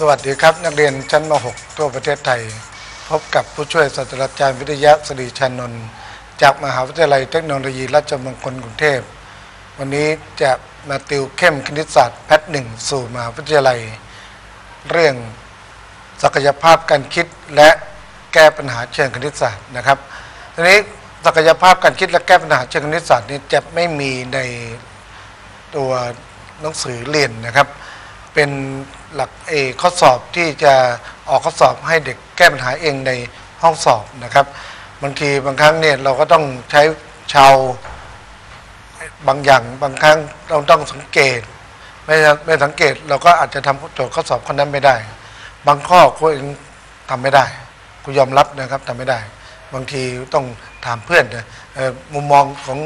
สวัสดีครับ นักเรียนชั้นม .6 ทั่วประเทศไทย พบกับผู้ช่วยศาสตราจารย์วิทยาศรีชานนท์จากมหาวิทยาลัยเทคโนโลยีราชมงคลกรุงเทพ วันนี้จะมาติวเข้มคณิตศาสตร์แพทหนึ่งสู่มหาวิทยาลัย เรื่องศักยภาพการคิดและแก้ปัญหาเชิงคณิตศาสตร์นะครับทีนี้ศักยภาพการคิดและแก้ปัญหาเชิงคณิตศาสตร์นี้จะไม่มีในตัวหนังสือเรียนนะครับ เป็น หลักเอข้อสอบที่จะออกข้อสอบให้เด็กแก้ปัญหาเองในห้องสอบนะครับบางทีบางครั้งเนี่ยเราก็ต้องใช้ชาวบางอย่างบางครั้งเราต้องสังเกต ไม่ไม่สังเกตเราก็อาจจะทำโจทย์ข้อสอบคนนั้นไม่ได้ บางข้อคุณเองทำไม่ได้กูยอมรับนะครับทำไม่ได้ บางทีต้องถามเพื่อนนะมุมมองของ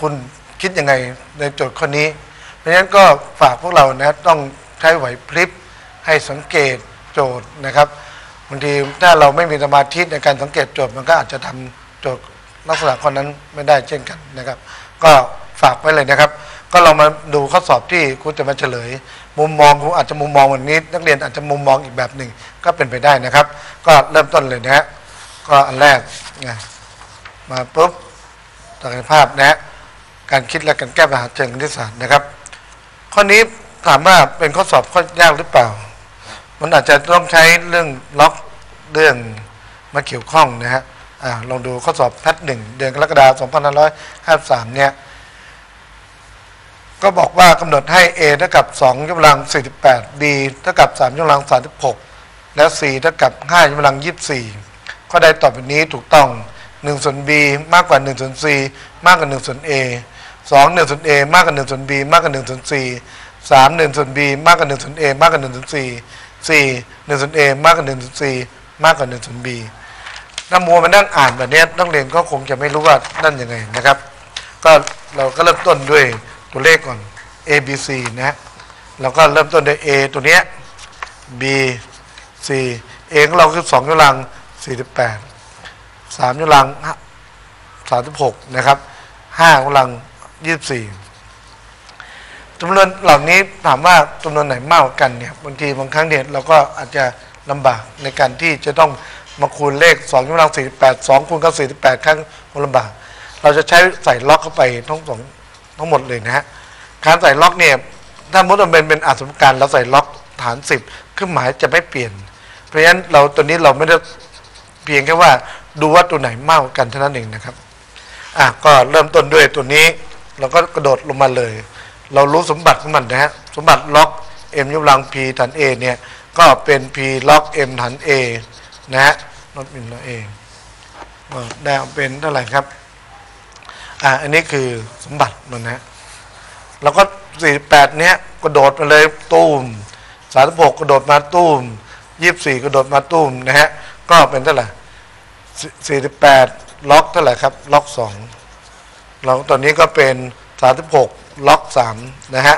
คุณคิดยังไงในโจทย์ข้อนี้ เพราะฉะนั้นก็ฝากพวกเรานะต้อง ใช้ไหวพริบให้สังเกตโจทย์นะครับบางทีถ้าเราไม่มีสมาธิในการสังเกตโจทย์มันก็อาจจะทำโจทย์ลักษณะข้อนั้นไม่ได้เช่นกันนะครับ ก็ฝากไว้เลยนะครับ ก็เรามาดูข้อสอบที่ครูจะมาเฉลย มุมมองครูอาจจะมุมมองวันนี้ นักเรียนอาจจะมุมมองอีกแบบหนึ่งก็เป็นไปได้นะครับ ก็เริ่มต้นเลยนะฮะก็อันแรกนะมาปุ๊บศักยภาพนะฮะการคิดและการแก้ปัญหาเชิงคณิตศาสตร์นะครับ ข้อนี้ ถามว่าเป็นข้อสอบข้อยากหรือเปล่า มันอาจจะต้องใช้เรื่องล็อกเรื่องมาเกี่ยวข้องนะฮะอ่าลองดูข้อสอบแพทหนึ่งเดือนกรกฎาคม2553 เนี่ย ก็บอกว่ากำหนดให้ A เท่ากับ2ยกกำลัง 48 B เท่ากับ3ยกกำลัง 36 และ C เท่ากับ5ยกกำลัง 24 ข้อใดต่อไปนี้ถูกต้อง1ส่วน B มากกว่า1ส่วน C มากกว่า1ส่วน A 2 1ส่วน A มากกว่า1ส่วน B มากกว่า1ส่วน C 3 1ส่วน B มากกว่า1ส่วน A มากกว่า1ส่วน C 4 1ส่วน A มากกว่า1ส่วน C มากกว่า1ส่วน B ถ้ามัวมานั่งอ่านแบบนี้นักเรียนก็คงจะไม่รู้ว่านั่นยังไงนะครับ ก็เราก็เริ่มต้นด้วยตัวเลขก่อน A B C นะฮะเราก็เริ่มต้นด้วย A ตัวเนี้ย B C A ของเราคือ2ยกกำลัง48 3ยกกำลัง36นะครับ5ยกกำลัง24 จำนวนเหล่านี้ถามว่าจำนวนไหนมากกว่ากันเนี่ยบางทีบางครั้งเนี่ยเราก็อาจจะลำบากในการที่จะต้องมาคูณเลข2ยกกำลัง48 2คูณกับ48 ครั้งมันลำบาก เราจะใช้ใส่ล็อกเข้าไปทั้งสองทั้งหมดเลยนะฮะการใส่ล็อกเนี่ยถ้ามุดมันเป็นเป็นอาสมการเราใส่ล็อกฐานสิบเครื่องหมายจะไม่เปลี่ยน เพราะฉะนั้นเราตัวนี้เราไม่ได้เพียงแค่ว่าดูว่าตัวไหนมากกว่ากันเท่านั้นเองนะครับอะก็เริ่มต้นด้วยตัวนี้เราก็กระโดดลงมาเลย เรารู้สมบัติของมันนะฮะสมบัติล็อก m ยกกำลัง p ฐาน a เนี่ยก็เป็น p ล็อก m ฐาน a นะฮะลดเป็นเอได้เป็นเท่าไหร่ครับอ่าอันนี้คือสมบัติมันนะแล้วก็48เนี้ยกระโดดมาเลยตูม36กระโดดมาตูม24กระโดดมาตูมนะฮะก็เป็นเท่าไหร่48ล็อกเท่าไหร่ครับ ล็อก2เราตอนนี้ก็เป็น 36 ล็อก 3 นะฮะ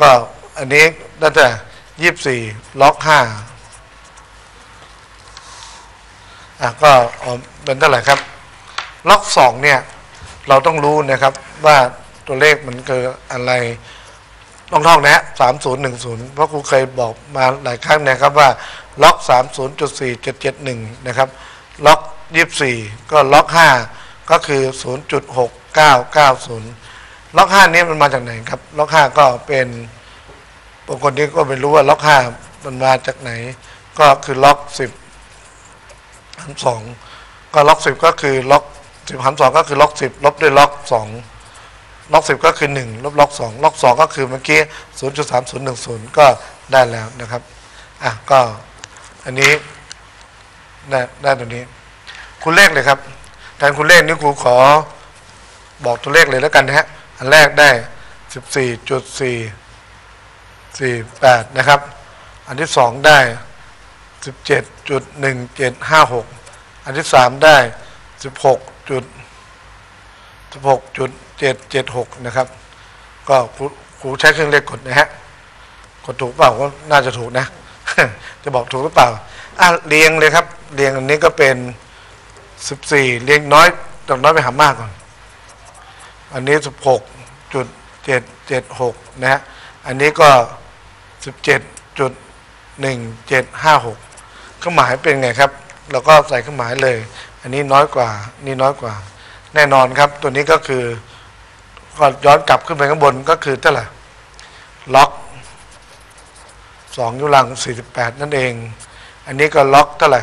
ก็อันนี้น่าจะ 24 ล็อก 5 อะก็เป็นเท่าไหร่ครับ ล็อกสองเนี่ย เราต้องรู้นะครับว่าตัวเลขมันคืออะไรต้องท่องนะสามศูนย์หนึ่งศูนย์เพราะครูเคยบอกมาหลายครั้งนะครับว่าล็อกสามศูนย์จุดสี่เจ็ดเจ็ดหนึ่งนะครับ ล็อกยี่สี่ก็ล็อกห้าก็คือศูนย์จุดหกเก้าเก้าศูนย์ ล็อกห้านี้มันมาจากไหนครับ ล็อกห้าก็เป็นบางคนนี้ก็ไม่รู้ว่าล็อกห้ามันมาจากไหน ก็คือล็อกสิบหารสองก็ล็อกสิบก็คือล็อกสิบหารสองก็คือล็อกสิบลบด้วยล็อกสองล็อกสิบก็คือหนึ่งลบล็อกสองล็อกสองก็คือเมื่อกี้ศูนย์จุดสามศูนย์หนึ่งศูนย์ก็ได้แล้วนะครับอะก็อันนี้ได้ได้ตัวนี้ คุณเลขเลยครับแทนคุณเลขนี่ครูขอบอกตัวเลขเลยแล้วกันนะฮะ อันแรกได้สิบสี่จุดสี่สี่แปดนะครับ อันที่สองได้สิบเจ็ดจุดหนึ่งเจ็ดห้าหกอันที่สามได้สิบหกจุดสิบหกจุดเจ็ดเจ็ดหกนะครับ ก็ครูครูใช้เครื่องเลขกดนะฮะ กดถูกเปล่าก็น่าจะถูกนะ จะบอกถูกหรือเปล่า อะเรียงเลยครับ เรียงอันนี้ก็เป็นสิบสี่เรียงน้อยจากน้อยไปหามากก่อน อันนี้สิบหกจุดเจ็ดเจ็ดหกนะฮะ อันนี้ก็สิบเจ็ดจุดหนึ่งเจ็ดห้าหกเครื่องหมายเป็นไงครับ เราก็ใส่เครื่องหมายเลย อันนี้น้อยกว่า นี่น้อยกว่า แน่นอนครับ ตัวนี้ก็คือก็ย้อนกลับขึ้นไปข้างบนก็คือเท่าไหร่ ล็อกสองยุลังสี่สิบแปดนั่นเอง อันนี้ก็ล็อกเท่าไหร่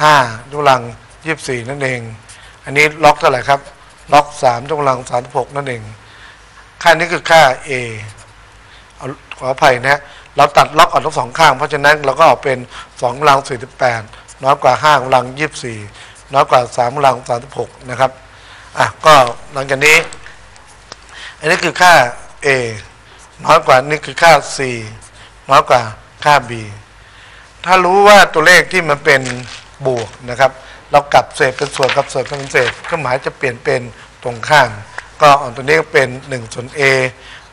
ห้ายุลังยี่สิบสี่นั่นเอง อันนี้ล็อกเท่าไหร่ครับ ล็อกสามยุลังสามหกนั่นเอง ค่านี้คือค่า A เอาขออภัยนะฮะเราตัดล็อกออกทั้งสองข้าง เพราะฉะนั้นเราก็ออกเป็นสองกำลังสี่สิบแปดน้อยกว่าห้ากำลังยี่สิบสี่น้อยกว่าสามกำลังสามสิบหกนะครับอะก็หลังจากนี้ อันนี้คือค่า A น้อยกว่านี่คือค่า C น้อยกว่าค่า B ถ้ารู้ว่าตัวเลขที่มันเป็นบวกนะครับ เรากลับเศษเป็นส่วนกับเศษเป็นเศษเครื่อหมายจะเปลี่ยนเป็นตรงข้าม ก็ออกตัวนี้ก็เป็น1ส่วน A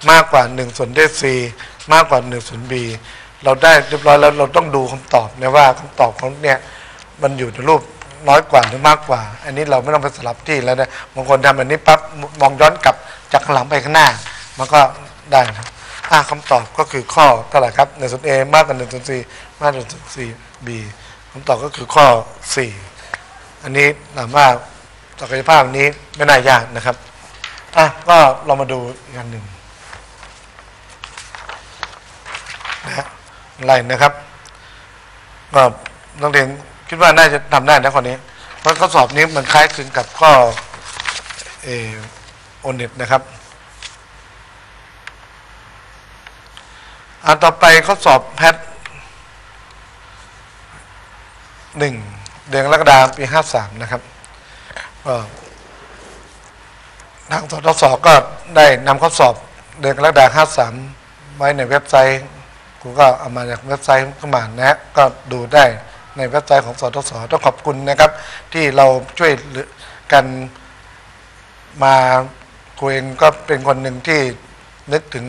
มากกว่า1ส่วนด้วย C มากกว่า1ส่วน B เราได้เรียบร้อยแล้วเราต้องดูคำตอบนะว่าคำตอบของเนี่ยมันอยู่ในรูปน้อยกว่าหรือมากกว่า อันนี้เราไม่ต้องไปสลับที่แล้วนะบางคนทำแบบนี้ปั๊บมองย้อนกลับจากข้างหลังไปข้างหน้า มันก็ได้นะอะคำตอบก็คือข้อเท่าไหร่ครับ1ส่วน A มากกว่า1ส่วน C มากกว่า1ส่วน C B คำตอบก็คือข้อ4 อันนี้ถามว่าศักยภาพนี้ไม่น่ายากนะครับอะก็เรามาดูอีกอันหนึ่งนะฮะอะไรนะครับก็นักเรียนคิดว่าน่าจะทำได้นะคนนี้ เพราะข้อสอบนี้มันคล้ายคลึงกับข้อเอโอเน็ตนะครับอันต่อไปข้อสอบแพทหนึ่ง เดือนกรกฎาคมปีห้าสามนะครับทางสทศก็ได้นำข้อสอบเดือนกรกฎาคมห้าสามไว้ในเว็บไซต์กูก็เอามาจากเว็บไซต์เข้ามานะ ก็ดูได้ในเว็บไซต์ของสทศต้องขอบคุณนะครับ ที่เราช่วยกันมากูเองก็เป็นคนหนึ่งที่นึกถึง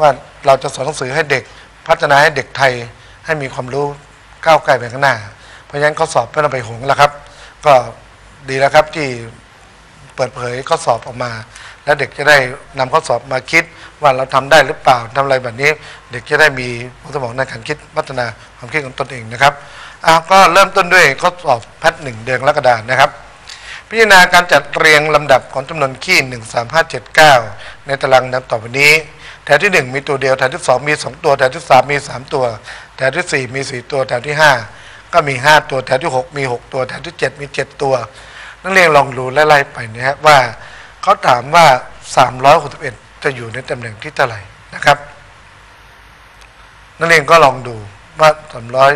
ว่าเราจะสอนหนังสือให้เด็ก พัฒนาให้เด็กไทยให้มีความรู้ก้าวไกลไปข้างหน้า เพราะฉะนั้นข้อสอบไม่ต้องไปหงแล้วครับ ก็ดีแล้วครับที่เปิดเผยข้อสอบออกมา แล้วเด็กจะได้นำข้อสอบมาคิดว่าเราทำได้หรือเปล่าทำอะไรแบบนี้ เด็กจะได้มีสมองในการคิดพัฒนาความคิดของตนเองนะครับอะก็เริ่มต้นด้วยข้อสอบแพทหนึ่งเดือนกรกฎาคมนะครับ พิจารณาการจัดเรียงลำดับของจำนวนขี้หนึ่งสามห้าเจ็ดเก้าในตารางดังต่อไปนี้แถวที่หนึ่งมีตัวเดียวแถวที่สองมีสองตัวแถวที่สามมีสามตัวแถวที่สี่มีสี่ตัวแถวที่ห้า ก็มีห้าตัวแถวที่หกมีหกตัวแถวที่เจ็ดมีเจ็ดตัว นักเรียนลองดูไล่ๆไปนะฮะว่าเขาถามว่าสามร้อยหกสิบเอ็ดจะอยู่ในตำแหน่งที่เท่าไหร่นะครับ นักเรียนก็ลองดูว่าสามร้อย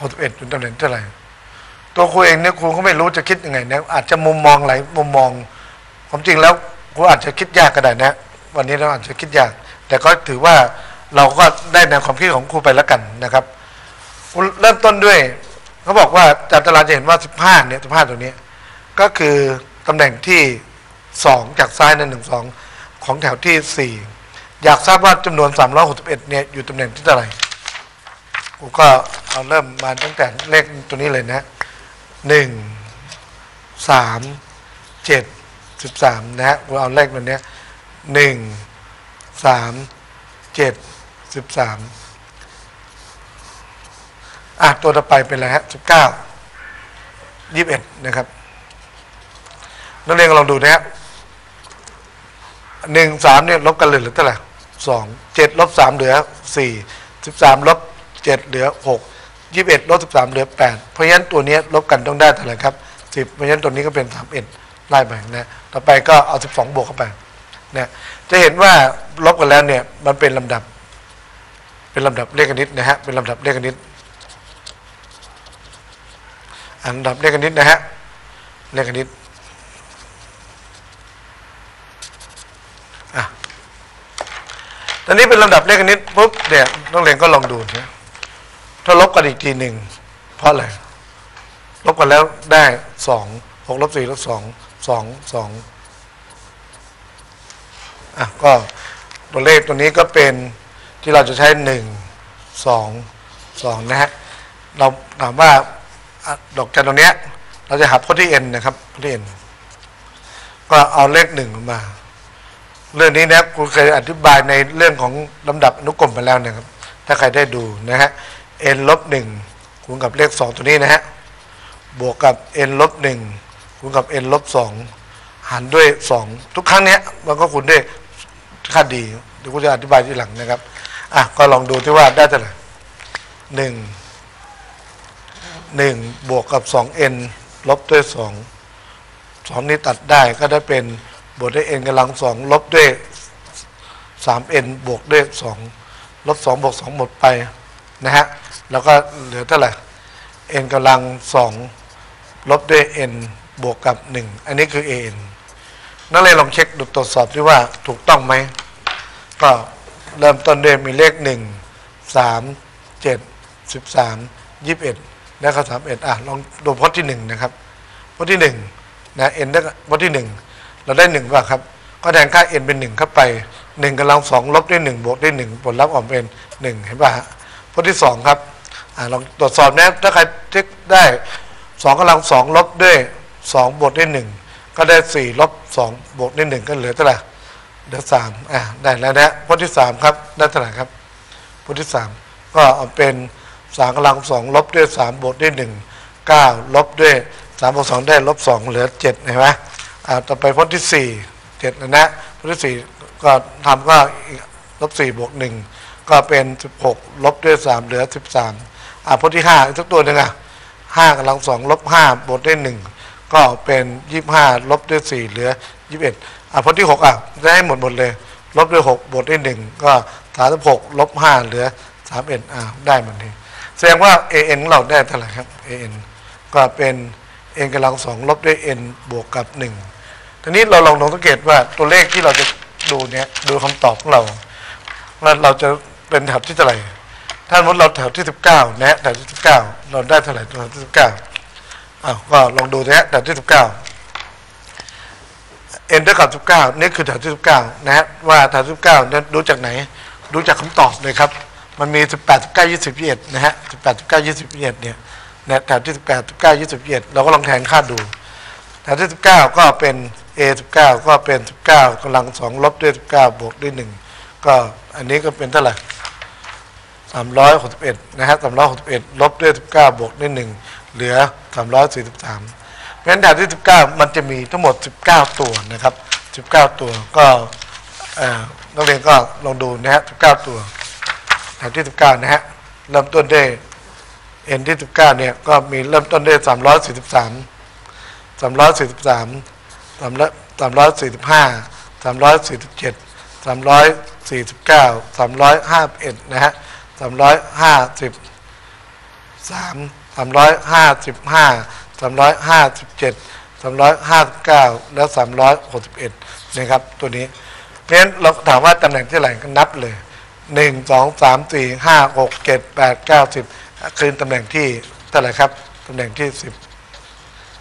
หกสิบเอ็ดอยู่ตำแหน่งเท่าไหร่ตัวครูเองเนี่ยครูก็ไม่รู้จะคิดยังไงนะอาจจะมุมมองหลายมุมมองความจริงแล้วครูอาจจะคิดยากก็ได้นะ วันนี้เราอาจจะคิดยาก แต่ก็ถือว่าเราก็ได้แนวความคิดของครูไปแล้วกันนะครับ เริ่มต้นด้วยเขาบอกว่าจากตารางจะเห็นว่าสิบห้าเนี่ยสิบห้าตัวนี้ ก็คือตำแหน่งที่สองจากซ้ายนั่นหนึ่งสองของแถวที่สี่อยากทราบว่าจำนวนสามร้อหสิบเอ็ดเนี่ย อยู่ตำแหน่งที่เท่าไหร่กูก็เอาเริ่มมาตั้งแต่เลขตัวนี้เลยนะหนึ่งสามเจ็ดสิบสามนะฮะกูเอาเลขตัวนี้หนึ่งสามเจ็ดสิบสาม อะตัวต่อไปเป็นอะไรฮะสิบเก้ายี่สิบเอ็ดนะครับนักเรียนลองดูนะฮะหนึ่งสามเนี่ยลบกันเหลือเท่าไหร่สองเจ็ดลบสามเหลือสี่สิบสามลบเจ็ดเหลือหกยี่สิบเอ็ดลบสิบสามเหลือแปดเพราะฉะนั้นตัวนี้ลบกันต้องได้เท่าไหร่ครับสิบเพราะฉะนั้นตัวนี้ก็เป็นสามเอ็ดไล่ไปนะต่อไปก็เอาสิบสองบวกเข้าไปเนี่ยจะเห็นว่าลบกันแล้วเนี่ยมันเป็นลำดับ เป็นลำดับเลขคณิตนะฮะเป็นลำดับเลขคณิต อันลำดับเลขคณิตนะฮะเลขคณิตอะตอนนี้เป็นลำดับเลขคณิตปุ๊บเนี่ยนักเรียนก็ลองดูนะถ้าลบกันอีกทีหนึ่งเพราะอะไรลบกันแล้วได้สองหกลบสี่ลบสองสองสองอะก็ตัวเลขตัวนี้ก็เป็นที่เราจะใช้หนึ่งสองสองนะฮะเราถามว่า ดอกจันตรงเนี้ย เราจะหาพจน์ที่ n นะครับพจน์ที่ n ก็เอาเลขหนึ่งมา เรื่องนี้นะครูเคยอธิบายในเรื่องของลำดับอนุกรมไปแล้วนะครับ ถ้าใครได้ดูนะฮะ n ลบหนึ่งคูณกับเลขสองตัวนี้นะฮะบวกกับ n ลบหนึ่งคูณกับ n ลบสองหารด้วยสองทุกครั้งเนี้ยมันก็คูณด้วยค่าดีเดี๋ยวกูจะอธิบายทีหลังนะครับ อะ ก็ลองดูที่ว่าได้เท่าไหร่หนึ่ง 1 บวกกับ 2n ลบด้วย 2 2 นี้ตัดได้ก็ได้เป็นบวกด้วย n กำลัง 2 ลบด้วย 3n บวกด้วย 2 ลบ 2 บวก 2 หมดไปนะฮะ แล้วก็เหลือเท่าไหร่ n กำลัง 2 ลบด้วย n บวกกับ 1 อันนี้คือ an นั่นเลยลองเช็คดูตรวจสอบที่ว่าถูกต้องไหม ก็เริ่มต้นด้วยมีเลข 1 3 7 13 21 และข้อสามเอ็ดอะลองดูพจน์ที่หนึ่งนะครับพจน์ที่หนึ่งนะเอ็นได้พจน์ที่หนึ่งเราได้หนึ่งป่ะครับ ก็แทนค่าเอ็นเป็นหนึ่งเข้าไปหนึ่งกำลังสองลบด้วยหนึ่งบวกด้วยหนึ่งผลลัพธ์ออกเป็นหนึ่งเห็นป่ะฮะพจน์ที่สองครับอ่าลองตรวจสอบนะถ้าใครเช็คได้สองกำลังสองลบด้วยสองบวกด้วยหนึ่งก็ได้สี่ลบสองบวกด้วยหนึ่งก็เหลือเท่าไหร่เดี๋ยวสามอะได้แล้วนะพจน์ที่สามครับได้เท่าไหร่ครับพจน์ที่สามก็เอาเป็น สามกำลังสองลบด้วยสามบวกด้วยหนึ่งเก้าลบด้วยสามบวกสองได้ลบสองเหลือเจ็ดเห็นไหมอ่าต่อไปพจน์ที่สี่เจ็ดแล้วนะพจน์ที่สี่ก็ทำก็ลบสี่บวกหนึ่งก็เป็นสิบหกลบด้วยสามเหลือสิบสามอ่าพจน์ที่ห้าอีกสักตัวหนึ่งอะห้ากำลังสองลบห้าบวกด้วยหนึ่งก็เป็นยี่สิบห้าลบด้วยสี่เหลือยี่สิบเอ็ดอะพจน์ที่หกอะได้หมดหมดเลย ลบด้วยหกบวกด้วยหนึ่งก็สามสิบหกลบห้าเหลือสามเอ็ดอะได้หมดเลย แสดงว่า an ของเราได้เท่าไหร่ครับ an ก็เป็น n กำลังสองลบด้วย n บวกกับหนึ่งทีนี้เราลองลองสังเกตว่าตัวเลขที่เราจะดูเนี่ยดูคำตอบของเราว่าเราจะเป็นแถวที่เท่าไหร่ ถ้าสมมติเราแถวที่สิบเก้านะแถวที่สิบเก้าเราได้เท่าไหร่ตัวที่สิบเก้าอ้าวก็ลองดูนะแถวที่สิบเก้า n เท่ากับ 19 นี่คือแถวที่ 19นะฮะว่าแถวที่ 19นั้นรู้จากไหน รู้จากคำตอบเลยครับ มันมี 18 19 20 21นะฮะ18 19 20 21เนี่ยนะแถวที่ 18 19 20 21เราก็ลองแทนค่าดูแถวที่ 19 ก็เป็น a 19 ก็เป็น 19กำลัง 2 ลบด้วย 19 บวกด้วย 1 ก็อันนี้ก็เป็นเท่าไหร่361นะฮะ361 ลบด้วย 19 บวกด้วย 1 เหลือ 343 เพราะฉะนั้นแถวที่ 19 มันจะมีทั้งหมด 19 ตัวนะครับ 19 ตัวก็นักเรียนก็ลองดูนะฮะ19 ตัว แถวที่19นะฮะเริ่มต้นด้วย n ที่19เนี่ยก็มีเริ่มต้นด้วย343 343 345 347 349 351นะฮะ350สามสามร้อยห้าสิบห้าสามร้อยห้าสิบเจ็ดสามร้อยห้าสิบเก้าแล้วสามร้อยหกสิบเอ็ดนะครับตัวนี้เพราะฉะนั้นเราถามว่าตำแหน่งที่ไหนก็นับเลย หนึ่งสองสามสี่ห้าหกเจ็ดแปดเก้าสิบคือตำแหน่งที่เท่าไหร่ครับตำแหน่งที่สิบ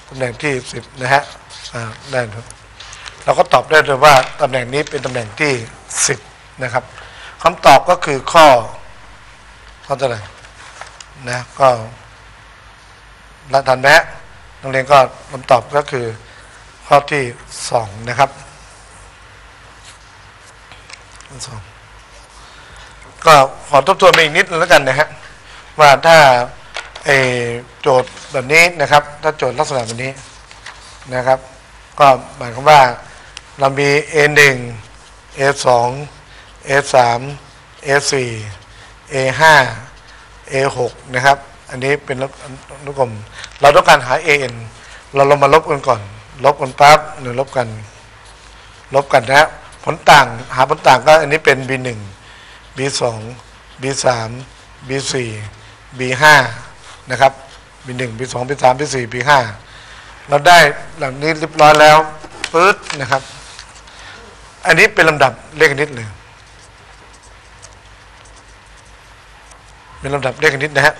ตำแหน่งที่สิบนะฮะได้ครับเราก็ตอบได้เลยว่าตำแหน่งนี้เป็นตำแหน่งที่สิบนะครับคำตอบก็คือข้อข้อเท่าไหร่นะก็รัทันแมะนักเรียนก็คำตอบก็คือข้อที่สองนะครับข้อสอง ก็ขอทบทวนไปอีกนิดนึงแล้วกันนะฮะว่าถ้าโจทย์แบบนี้นะครับ ถ้าโจทย์ลักษณะแบบนี้นะครับ ก็หมายความว่าเรามี A 1 A 2 A 3 A 4 A 5 A6 นะครับ อันนี้เป็นอนุกรม เราต้องการหา AN เราลองมาลบกันก่อน ลบกันปั๊บหรือลบกัน ลบกันนะผลต่างหาผลต่างก็อันนี้เป็น B1 B2 B3 B4 B5 นะครับ B1 B2 B3 B4 B5 เราได้หลังนี้เรียบร้อยแล้วปึ๊ดนะครับ อันนี้เป็นลำดับเลขคณิตเลยเป็นลำดับเลขนิดนะฮะ